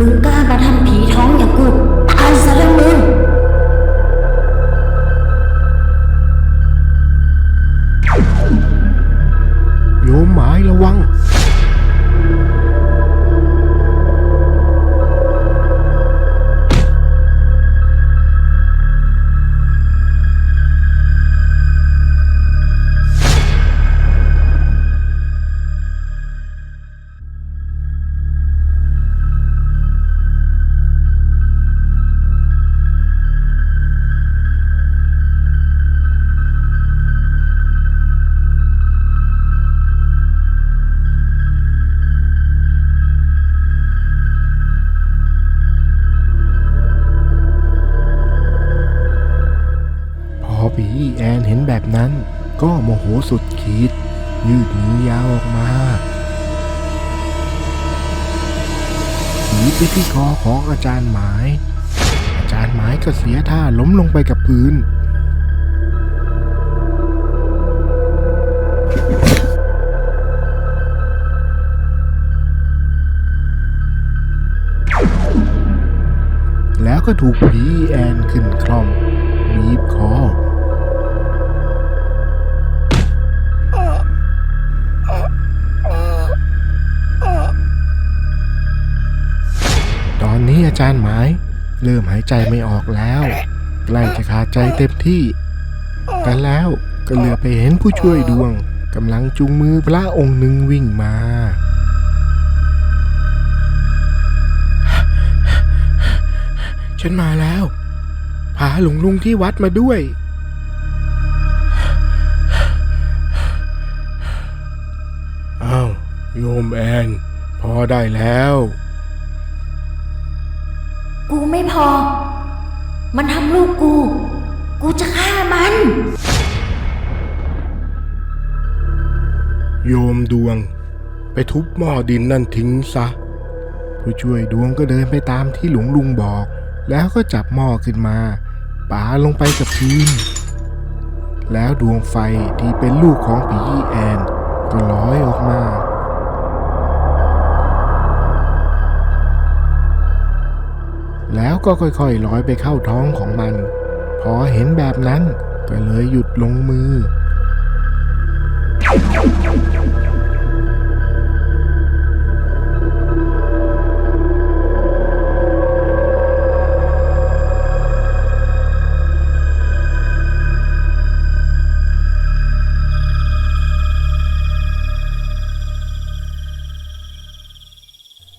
มึง ไปที่คอของอาจารย์หมาย อาจารย์หมายก็เสียท่าล้มลงไปกับพื้น แล้วก็ถูกผีแอนขึ้นคล่อมบีบคอ นี้อาจารย์หมาย เริ่มหายใจไม่ออกแล้วใกล้จะขาดใจเต็มที่ แต่แล้วก็เหลือไปเห็นผู้ช่วยดวงกำลังจูงมือพระองค์หนึ่งวิ่งมา ฉันมาแล้ว พาหลวงลุงที่วัดมาด้วย อ้าว โยมแอน พอได้แล้ว กูไม่พอ มันทำลูกกู กูจะฆ่ามัน โยมดวง ไปทุบหม้อดินนั่นทิ้งซะ ผู้ช่วยดวงก็เดินไปตามที่หลวงลุงบอก แล้วก็จับหม้อขึ้นมาปาลงไปกับพื้นแล้วดวงไฟที่เป็นลูกของผีอีแอน ก็ลอยออกมา ก็ค่อยๆลอยไปเข้าท้องของมัน พอเห็นแบบนั้นก็เลยหยุดลงมือ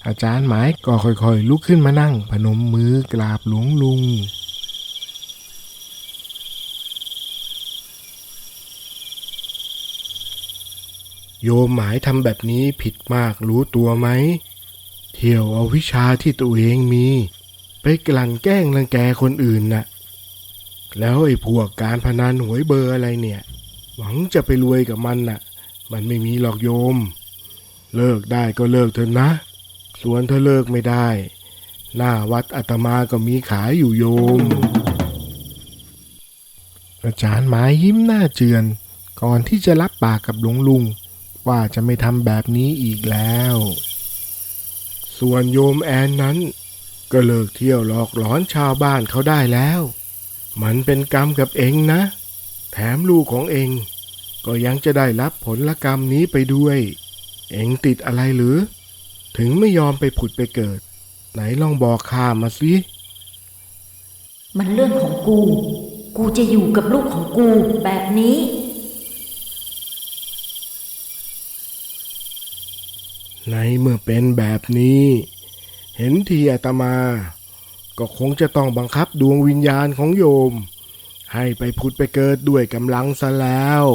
อาจารย์หมายก็ค่อยๆลุกขึ้นมานั่ง พนมมือกราบหลวงลุง โยมหมายทำแบบนี้ผิดมากรู้ตัวไหม เที่ยวเอาวิชาที่ตัวเองมี ไปกลั่นแกล้งรังแกคนอื่นน่ะ แล้วไอ้พวกการพนันหวยเบอร์อะไรเนี่ย หวังจะไปรวยกับมันน่ะ มันไม่มีหรอกโยม เลิกได้ก็เลิกเถอะนะ ส่วนถ้าเลิกไม่ได้ หน้าวัดอาตมาก็มีขายอยู่โยม อาจารย์หมายยิ้มหน้าเจือน ก่อนที่จะรับปากกับหลวงลุง ว่าจะไม่ทำแบบนี้อีกแล้ว ส่วนโยมแอนนั้น ก็เลิกเที่ยวหลอกหลอนชาวบ้านเขาได้แล้ว มันเป็นกรรมกับเองนะ แถมลูกของเองก็ยังจะได้รับผลกรรมนี้ไปด้วย เองติดอะไรหรือ ถึงไม่ยอมไปผุดไปเกิด ไหนลองบอกข้ามาสิมันเรื่องของกู กูจะอยู่กับลูกของกูแบบนี้ ในเมื่อเป็นแบบนี้ เห็นทีอาตมา ก็คงจะต้องบังคับดวงวิญญาณของโยม ให้ไปผุดไปเกิดด้วยกำลังซะแล้ว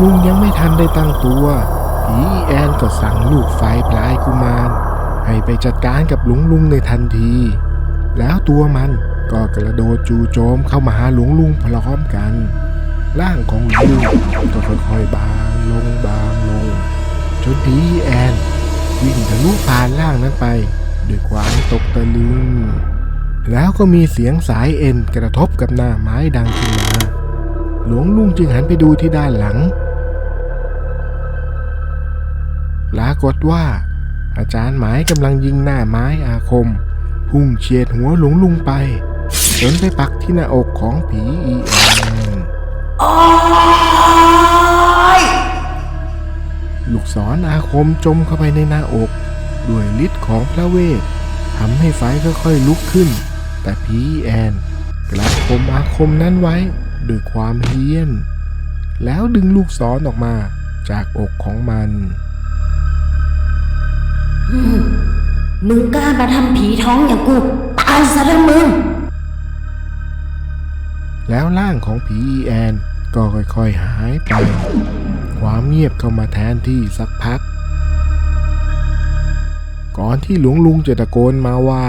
ลุงยังไม่ทันได้ตั้งตัวผีแอนก็สั่งลูกไฟพลายกุมาร ให้ไปจัดการกับหลวงลุงในทันที แล้วตัวมันก็กระโดดจู่โจมเข้ามาหาหลวงลุงพร้อมกัน ร่างของหลวงลุงก็ค่อยๆบางลงบางลง จนผีอีแอนวิ่งทะลุผ่านร่างนั้นไปด้วยความตกตะลึง แล้วก็มีเสียงสายเอ็นกระทบกับหน้าไม้ดังขึ้นมา หลวงลุงจึงหันไปดูที่ด้านหลังากฏว่า อาจารย์หมายกำลังยิงหน้าไม้อาคม พุ่งเฉียดหัวหลวงลุงไปจนไปปักที่หน้าอกของผีอีแอนโอ้ยลูกศรอาคมจมเข้าไปในหน้าอก ด้วยฤทธิ์ของพระเวททำให้ไฟค่อยๆลุกขึ้น แต่ผีอีแอนกลับคมอาคมนั้นไว้ด้วยความเฮี้ยน แล้วดึงลูกศรออกมาจากอกของมัน มึงกล้ามาทำผีท้องอย่างกูตายซะแล้วมึง แล้วร่างของผีอีแอนก็ค่อยๆหายไป ความเงียบเข้ามาแทนที่สักพัก ก่อนที่หลวงลุงจะตะโกนมาว่า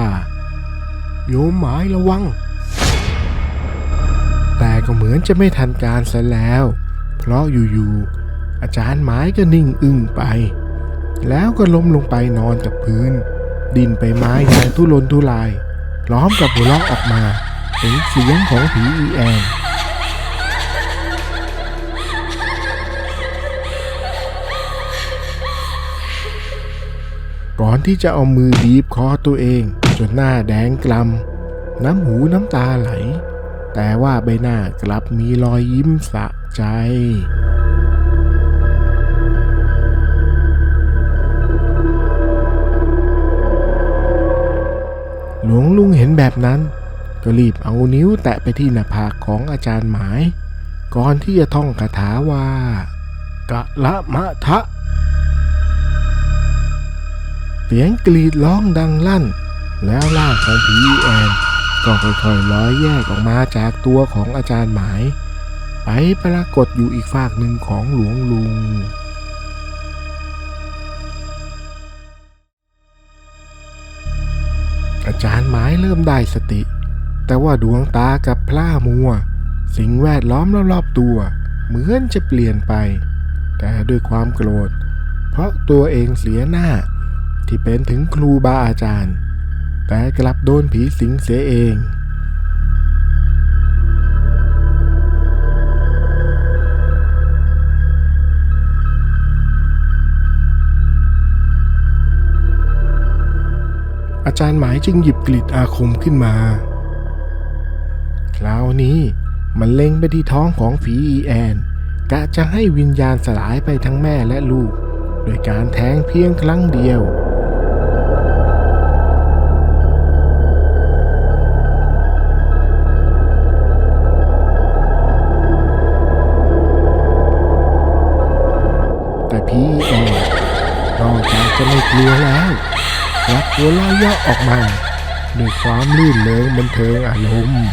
โยมหมายระวัง แต่ก็เหมือนจะไม่ทันการซะแล้ว เพราะอยู่ๆอาจารย์หมายก็นิ่งอึ้งไป แล้วก็ล้มลงไปนอนกับพื้น ดินไปไม้ยางทุรนทุรายพร้อมกับหัวเราะออกมา เป็นเสียงของผีอีแอนก่อนที่จะเอามือบีบคอตัวเอง จนหน้าแดงกลำน้ำหูน้ำตาไหล แต่ว่าใบหน้ากลับมีรอยยิ้มสะใจ หลวงลุงเห็นแบบนั้น ก็รีบเอานิ้วแตะไปที่หน้าผากของอาจารย์หมาย ก่อนที่จะท่องคาถาว่ากะละมะทะ เสียงกรีดร้องดังลั่น แล้วร่างของผีอีแอนก็ค่อยๆลอยแยกออกมาจากตัวของอาจารย์หมาย ไปปรากฏอยู่อีกฝากหนึ่งของหลวงลุง จารย์หมายเริ่มได้สติ แต่ว่าดวงตากับพร่ามัว สิ่งแวดล้อมรอบๆตัว เหมือนจะเปลี่ยนไป แต่ด้วยความโกรธ เพราะตัวเองเสียหน้า ที่เป็นถึงครูบาอาจารย์ แต่กลับโดนผีสิงเสียเอง จารย์หมายจึงหยิบกลิดอาคมขึ้นมา คราวนี้มันเล็งไปที่ท้องของผีอีแอน กะจะให้วิญญาณสลายไปทั้งแม่และลูก โดยการแทงเพียงครั้งเดียวแต่ผีอีแอนนอกจากจะไม่กลัวแล้ว หัวเราะเยาะออกมาด้วยความลื่นเลิงบันเทิงอารมณ์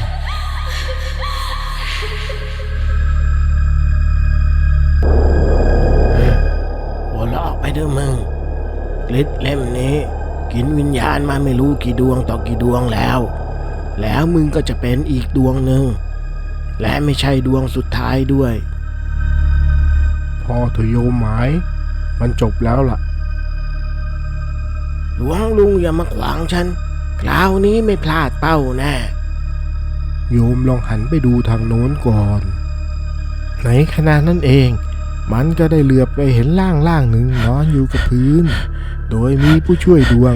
หัวเราะไปเด้อมึงฤทธิ์เล่มนี้ กินวิญญาณมาไม่รู้กี่ดวงต่อกี่ดวงแล้ว แล้วมึงก็จะเป็นอีกดวงหนึ่ง และไม่ใช่ดวงสุดท้ายด้วย พอเถอะโยมหมาย มันจบแล้วล่ะ หลวงลุงอย่ามาขวางฉัน คราวนี้ไม่พลาดเป้าแน่โยมลองหันไปดูทางโน้นก่อน ในขณะนั้นเอง มันก็ได้เหลือบไปเห็นร่างร่างหนึ่งนอนอยู่กับพื้น โดยมีผู้ช่วยดวง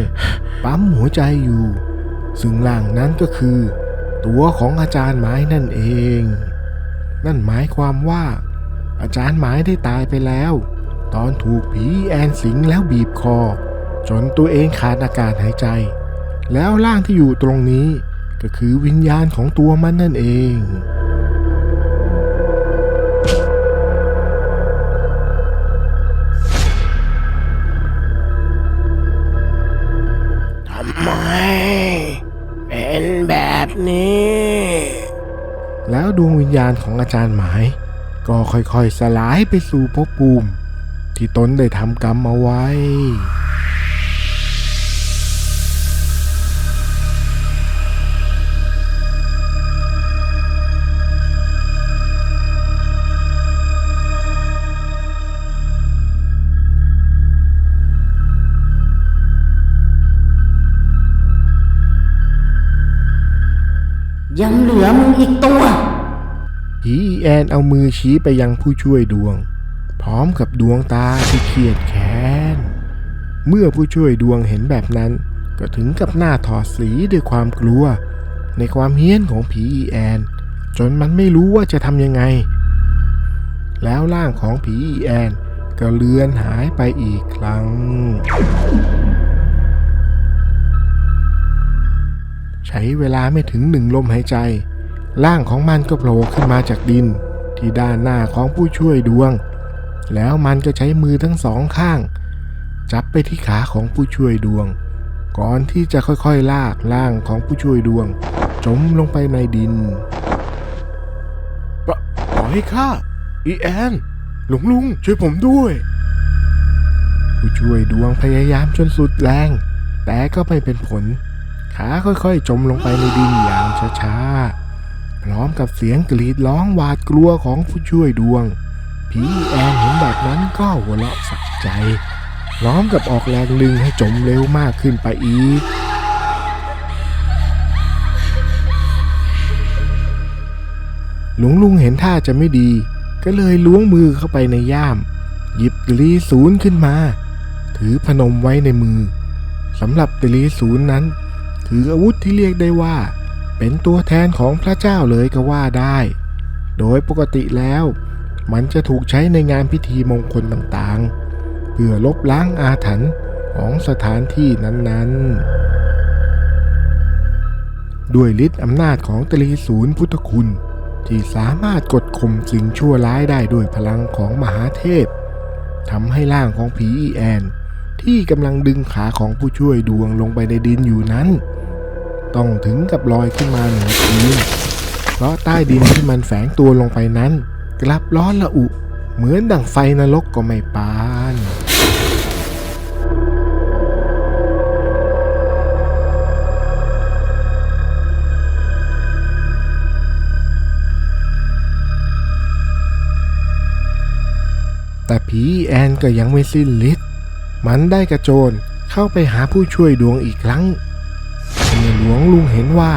ปั๊มหัวใจอยู่ ซึ่งร่างนั้นก็คือ ตัวของอาจารย์หมายนั่นเอง นั่นหมายความว่า อาจารย์หมายได้ตายไปแล้ว ตอนถูกผีแอนสิงแล้วบีบคอ จนตัวเองขาดอากาศหายใจ แล้วร่างที่อยู่ตรงนี้ก็คือวิญญาณของตัวมันนั่นเอง ทำไม เป็นแบบนี้ แล้วดวงวิญญาณของอาจารย์หมาย ก็ค่อยๆสลายไปสู่ภพภูมิ ที่ตนได้ทำกรรมเอาไว้ ผีอีแอนเอามือชี้ไปยังผู้ช่วยดวง พร้อมกับดวงตาที่เครียดแค้น เมื่อผู้ช่วยดวงเห็นแบบนั้น ก็ถึงกับหน้าถอดสีด้วยความกลัว ในความเฮี้ยนของผีอีแอน จนมันไม่รู้ว่าจะทำยังไง แล้วร่างของผีอีแอนก็เลือนหายไปอีกครั้ง ใช้เวลาไม่ถึงหนึ่งลมหายใจ ร่างของมันก็โผล่ขึ้นมาจากดิน ที่ด้านหน้าของผู้ช่วยดวง แล้วมันก็ใช้มือทั้งสองข้าง จับไปที่ขาของผู้ช่วยดวง ก่อนที่จะค่อยๆลากร่างของผู้ช่วยดวง จมลงไปในดินปล่อยข้าอีแอนหลวงลุงช่วยผมด้วย ผู้ช่วยดวงพยายามจนสุดแรง แต่ก็ไม่เป็นผล ขาค่อยๆ จมลงไปในดินอย่างช้าๆ พร้อมกับเสียงกรีดร้องหวาดกลัวของผู้ช่วยดวง ผีแอนเห็นแบบนั้นก็หัวเราะสักใจพร้อมกับออกแรงลึงให้จมเร็วมากขึ้นไปอีก หลวงลุงเห็นท่าจะไม่ดี ก็เลยล้วงมือเข้าไปในย่าม หยิบตรีศูนย์ขึ้นมา ถือพนมไว้ในมือสำหรับตรีศูนย์นั้นคืออาวุธที่เรียกได้ว่า เป็นตัวแทนของพระเจ้าเลยก็ว่าได้ โดยปกติแล้ว มันจะถูกใช้ในงานพิธีมงคลต่างๆ เพื่อลบล้างอาถรรพ์ของสถานที่นั้นๆ ด้วยฤทธิ์อำนาจของตรีศูนย์พุทธคุณ ที่สามารถกดข่มสิ่งชั่วร้ายได้ด้วยพลังของมหาเทพทำให้ร่างของผีอีแอน ที่กำลังดึงขาของผู้ช่วยดวงลงไปในดินอยู่นั้น ต้องถึงกับลอยขึ้นมาเหนือพื้นเพราะใต้ดินที่มันแฝงตัวลงไปนั้น กลับร้อนละอุ เหมือนดั่งไฟนรกก็ไม่ปานแต่ผีแอนก็ยังไม่สิ้นฤทธิ์ มันได้กระโจนเข้าไปหาผู้ช่วยดวงอีกครั้ง หลวงลุงเห็นว่า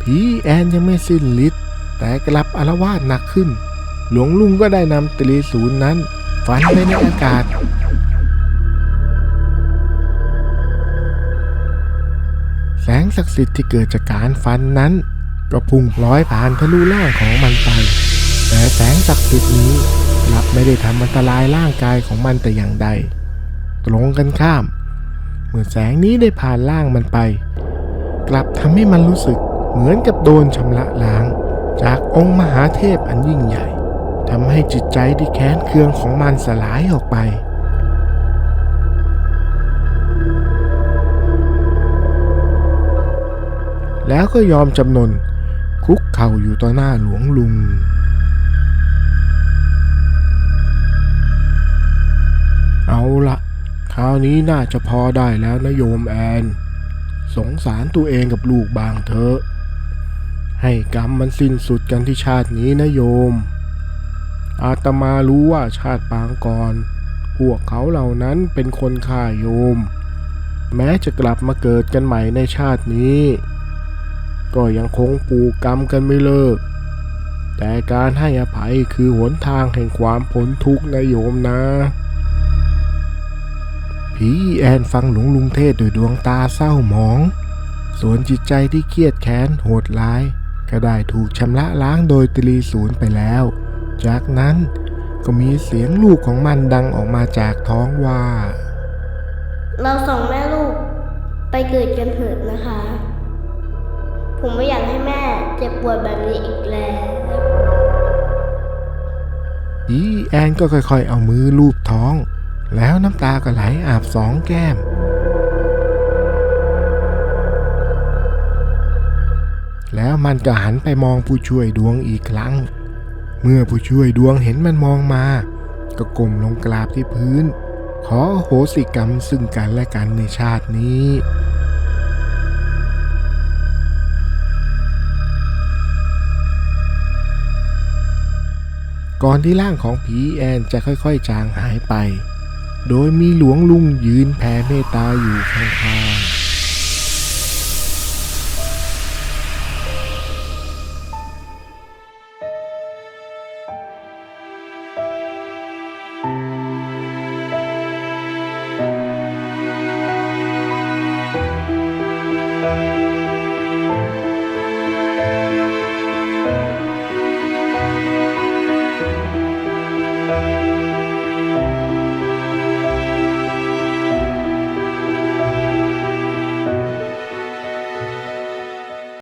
ผีแอนยังไม่สิ้นฤทธิ์แต่กลับอาละวาดหนักขึ้น หลวงลุงก็ได้นำตรีศูนย์นั้น ฝันไปในอากาศ แสงศักดิ์สิทธิ์ที่เกิดจากการฟันนั้น ก็พุ่งพลอยผ่านทะลุร่างของมันไป แต่แสงศักดิ์สิทธิ์นี้กลับไม่ได้ทำอันตรายร่างกายของมันแต่อย่างใด ตรงกันข้าม เมื่อแสงนี้ได้ผ่านร่างมันไป กลับทำให้มันรู้สึกเหมือนกับโดนชำระล้าง จากองค์มหาเทพอันยิ่งใหญ่ทำให้จิตใจที่แค้นเคืองของมันสลายออกไป แล้วก็ยอมจำนนคุกเข่าอยู่ต่อหน้าหลวงลุงเอาละคราวนี้น่าจะพอได้แล้วนะโยมแอน สงสารตัวเองกับลูกบางเถอะ ให้กรรมมันสิ้นสุดกันที่ชาตินี้นะโยม อาตมารู้ว่าชาติปางก่อน พวกเขาเหล่านั้นเป็นคนฆ่าโยม แม้จะกลับมาเกิดกันใหม่ในชาตินี้ ก็ยังคงปูกกรรมกันไม่เลิก แต่การให้อภัยคือหนทางแห่งความพ้นทุกข์นะโยมนะ ผีแอนฟังหลวงลุงเทศด้วยดวงตาเศร้าหมอง ส่วนจิตใจที่เครียดแค้นโหดร้าย ก็ได้ถูกชำระล้างโดยตรีศูนย์ไปแล้ว จากนั้นก็มีเสียงลูกของมันดังออกมาจากท้องว่า เราสองแม่ลูกไปเกิดกันเถิดนะคะ ผมไม่อยากให้แม่เจ็บปวดแบบนี้อีกแล้วผีแอนก็ค่อยๆ เอามือลูบท้อง แล้วน้ำตาก็ไหลอาบสองแก้ม แล้วมันก็หันไปมองผู้ช่วยดวงอีกครั้ง เมื่อผู้ช่วยดวงเห็นมันมองมา ก็ก้มลงกราบที่พื้น ขอโหสิกรรมซึ่งกันและกันในชาตินี้ก่อนที่ร่างของผีแอนจะค่อยๆ จางหายไป โดยมีหลวงลุงยืนแผ่เมตตาอยู่ข้างๆ